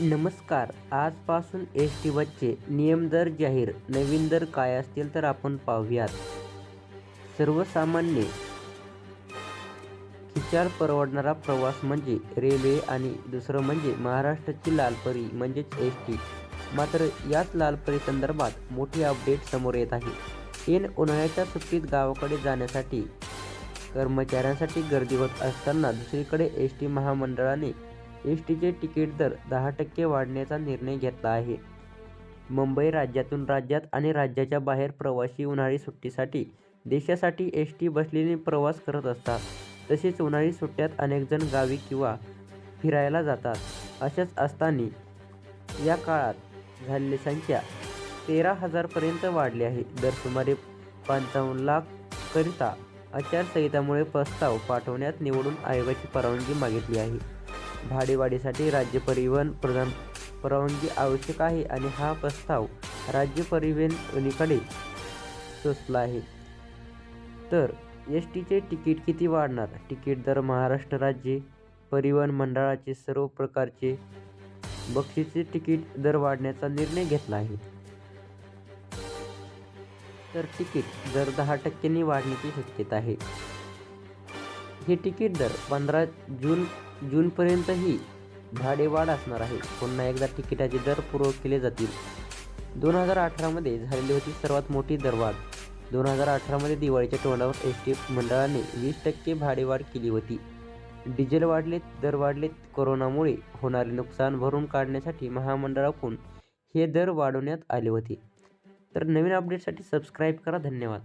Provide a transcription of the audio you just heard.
नमस्कार. आजपासून S T बसचे नियम दर जाहीर नवीन दर काय असतील तर आपण पाहूयात. सर्वसामान्य खिशाला परवडणारा प्रवास म्हणजे रेल्वे आणि दुसरं म्हणजे महाराष्ट्राची लालपरी म्हणजेच एस टी मात्र याच लालपरी संदर्भात मोठी अपडेट समोर येत आहे. ऐन उन्हाळ्याच्या सुट्टीत गावाकडे जाण्यासाठी कर्मचाऱ्यांसाठी गर्दी होत असताना दुसरीकडे एस टी महामंडळाने एस टीचे तिकीट दर दहा टक्के वाढवण्याचा निर्णय घेतला आहे. मुंबई राज्यातून राज्यात आणि राज्याच्या बाहेर प्रवासी उन्हाळी सुट्टीसाठी देशासाठी एस टी बसलेने प्रवास करत असतात. तसेच उन्हाळी सुट्ट्यात अनेकजण गावी किंवा फिरायला जातात. अशाच असताना या काळात झालेली संख्या तेरा हजारपर्यंत वाढली आहे. दर सुमारे पंचावन्न लाखकरिता आचारसंहितामुळे प्रस्ताव पाठवण्यात निवडून आयोगाची परवानगी मागितली आहे. भाडेवाढीसाठी राज्य परिवहन प्रधान परवानगी आवश्यक आहे आणि हा प्रस्ताव राज्य परिवहनकडे सोसला आहे. तर एस टीचे तिकीट किती वाढणार? तिकीट दर महाराष्ट्र राज्य परिवहन मंडळाचे सर्व प्रकारचे बक्षीसचे तिकीट दर वाढण्याचा निर्णय घेतला आहे. तर तिकीट दर दहा टक्क्यांनी वाढण्याची शक्यता आहे. हे तिकीट दर पंधरा जून जूनपर्यंतही भाडेवाढ असणार आहे. पुन्हा एकदा तिकिटाचे दर पूर्व केले जातील. दोन हजार अठरामध्ये झालेली होती सर्वात मोठी दरवाढ. दोन हजार अठरामध्ये दिवाळीच्या तोंडावर एस टी मंडळाने वीस टक्के भाडेवाढ केली होती. डिझेल वाढलेत दर वाढलेत कोरोनामुळे होणारे नुकसान भरून काढण्यासाठी महामंडळाकडून हे दर वाढवण्यात आले होते. तर नवीन अपडेटसाठी सबस्क्राईब करा. धन्यवाद.